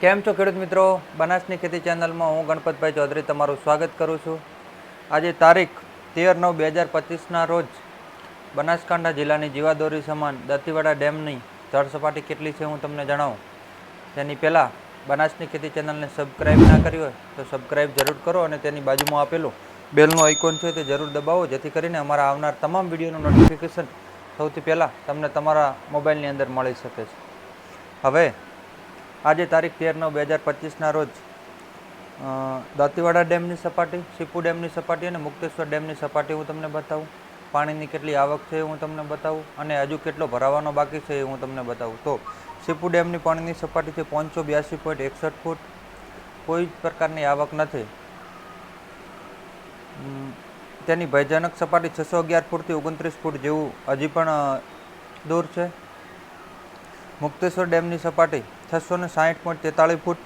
કેમ છો ખેડૂત મિત્રો? બનાસની ખેતી ચેનલમાં હું ગણપતભાઈ ચૌધરી તમારું સ્વાગત કરું છું. આજે તારીખ તેર નવ બે હજાર પચીસના રોજ બનાસકાંઠા જિલ્લાની જીવાદોરી સમાન દતીવાડા ડેમની જળ સપાટી કેટલી છે હું તમને જણાવું. તેની પહેલાં બનાસની ખેતી ચેનલને સબસ્ક્રાઈબ ના કરી હોય તો સબસ્ક્રાઈબ જરૂર કરો અને તેની બાજુમાં આપેલું બેલનું આઇકોન છે તે જરૂર દબાવો, જેથી કરીને અમારા આવનાર તમામ વિડીયોનું નોટિફિકેશન સૌથી પહેલાં તમને તમારા મોબાઈલની અંદર મળી શકે છે. હવે, આજે તારીખ તેર નવ બે હજાર પચીસના રોજ દાંતીવાડા ડેમની સપાટી સીપુ ડેમની સપાટી અને મુક્તેશ્વર ડેમની સપાટી હું તમને બતાવું. પાણીની કેટલી આવક છે એ હું તમને બતાવું અને હજુ કેટલો ભરાવાનો બાકી છે એ હું તમને બતાવું. તો સીપુ ડેમની પાણીની સપાટી છે પાંચસો બ્યાસી પોઈન્ટ એકસઠ ફૂટ. કોઈ જ પ્રકારની આવક નથી. તેની ભયજનક સપાટી છસો અગિયાર ફૂટથી ઓગણત્રીસ ફૂટ જેવું હજી પણ દૂર છે. મુક્તેશ્વર ડેમની સપાટી છસો ને સાહીઠ પોઈન્ટ તેતાળીસ ફૂટ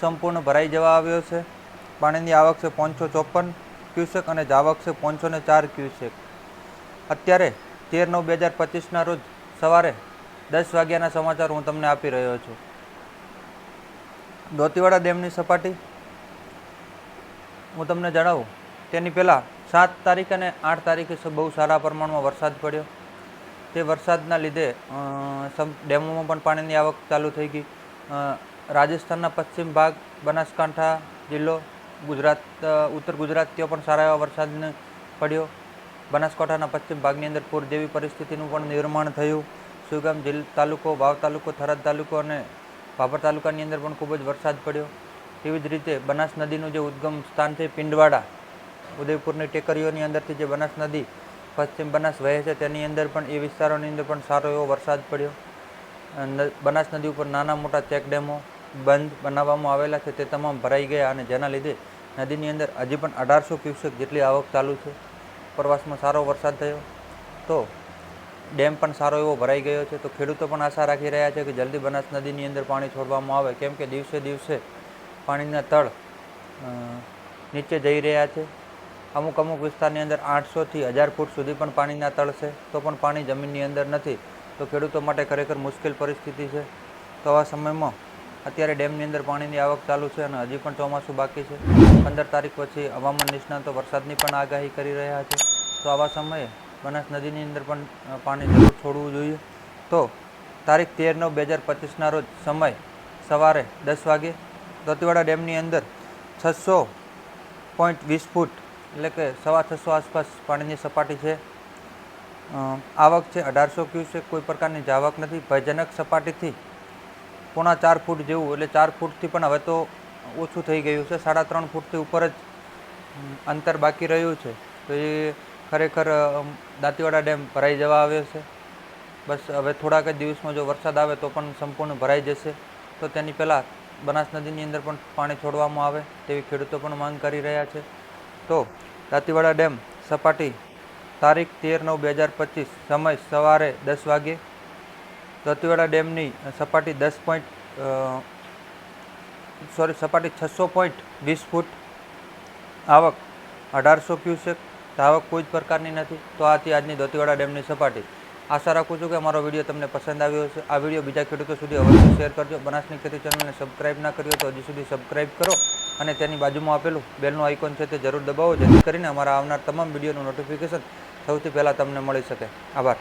સંપૂર્ણ ભરાઈ જવા આવ્યો છે. પાણીની આવક છે પાંચસો ચોપન ક્યુસેક અને જાવક છે પાંચસો ને ચાર ક્યુસેક. અત્યારે તેર નવ બે હજાર પચીસના રોજ સવારે દસ વાગ્યાના સમાચાર હું તમને આપી રહ્યો છું. દોતીવાડા ડેમની સપાટી હું તમને જણાવું, તેની પહેલાં સાત તારીખ અને આઠ તારીખે બહુ સારા પ્રમાણમાં વરસાદ પડ્યો. તે વરસાદના લીધે સમ, ડેમોમાં પણ પાણીની આવક ચાલુ થઈ ગઈ. રાજસ્થાનના પશ્ચિમ ભાગ, બનાસકાંઠા જિલ્લો, ગુજરાત ઉત્તર ગુજરાત, ત્યાં પણ સારા એવા વરસાદને પડ્યો. બનાસકાંઠાના પશ્ચિમ ભાગની અંદર પૂર જેવી પરિસ્થિતિનું પણ નિર્માણ થયું. સુગામ જિલ્લ તાલુકો, વાવ તાલુકો, થરાદ તાલુકો અને ભાભર તાલુકાની અંદર પણ ખૂબ જ વરસાદ પડ્યો. તેવી જ રીતે બનાસ નદીનું જે ઉદ્ગમ સ્થાન છે, પિંડવાડા, ઉદયપુરની ટેકરીઓની અંદરથી જે બનાસ નદી પશ્ચિમ બનાસ વહે છે. તેની અંદર પણ એ વિસ્તારોની અંદર પણ સારો એવો વરસાદ પડ્યો. બનાસ નદી ઉપર નાના મોટા ચેક ડેમો બંધ બનાવવામાં આવેલા છે. તે તમામ ભરાઈ ગયા અને જેના લીધે નદીની અંદર હજી પણ અઢારસો ક્યુસેક જેટલી આવક ચાલુ છે. ઉપરવાસમાં સારો વરસાદ થયો. તો ડેમ પણ સારો એવો ભરાઈ ગયો છે. તો ખેડૂતો પણ આશા રાખી રહ્યા છે કે જલ્દી બનાસ નદીની અંદર પાણી છોડવામાં આવે. કેમ કે દિવસે દિવસે પાણીના તળ નીચે જઈ રહ્યા છે. અમુક અમુક વિસ્તારની અંદર આઠસોથી હજાર ફૂટ સુધી પણ પાણીના તળ છે, તો પણ પાણી જમીનની અંદર નથી. તો ખેડૂતો માટે ખરેખર મુશ્કેલ પરિસ્થિતિ છે. તો આવા સમયમાં અત્યારે ડેમની અંદર પાણીની આવક ચાલુ છે અને હજી પણ ચોમાસું બાકી છે. પંદર તારીખ પછી હવામાન નિષ્ણાતો વરસાદની પણ આગાહી કરી રહ્યા છે. તો આવા સમયે બનાસ નદીની અંદર પણ પાણી જરૂર છોડવું જોઈએ. તો તારીખ તેર નવ બે હજાર પચીસના રોજ સમય સવારે દસ વાગે, દોતીવાડા ડેમની અંદર છસો પોઈન્ટ વીસ ફૂટ એટલે કે સવા છસો આસપાસ પાણીની સપાટી છે. આવક છે અઢારસો ક્યુસેક કોઈ પ્રકારની જાવક નથી. ભયજનક સપાટીથી પોણા ચાર ફૂટ જેવું, એટલે ચાર ફૂટથી પણ હવે તો ઓછું થઈ ગયું છે. સાડા ત્રણ ફૂટથી ઉપર જ અંતર બાકી રહ્યું છે. તો એ ખરેખર દાંતીવાડા ડેમ ભરાઈ જવા આવ્યો છે. બસ હવે થોડાક જ દિવસમાં જો વરસાદ આવે તો પણ સંપૂર્ણ ભરાઈ જશે. તો તેની પહેલાં બનાસ નદીની અંદર પણ પાણી છોડવામાં આવે, તેવી ખેડૂતો પણ માંગ કરી રહ્યા છે. તો દાંતીવાડા ડેમ સપાટી તારીખ તેર નવ બે હજાર પચીસ સમય સવારે દસ વાગે. દાંતીવાડા ડેમની સપાટી દસ પોઈન્ટ સોરી સપાટી છસો પોઈન્ટ વીસ ફૂટ. આવક અઢારસો ક્યુસેક આવક કોઈ જ પ્રકારની નથી. તો આથી આજની દોતીવાડા ડેમની સપાટી. આશા રાખું છું કે અમારો વીડિયો તમને પસંદ આવ્યો હશે. આ વીડિયો બીજા ખેડૂતો સુધી અવશ્ય શેર કરજો. બનાસની ખેતી ચેનલને સબસ્ક્રાઈબ ના કર્યો તો હજી સુધી સબસ્ક્રાઈબ કરો અને તેની બાજુમાં આપેલું બેલનું આઇકોન છે તે જરૂર દબાવો, જેથી કરીને અમારા આવનાર તમામ વિડીયોનું નોટિફિકેશન સૌથી પહેલાં તમને મળી શકે. આભાર.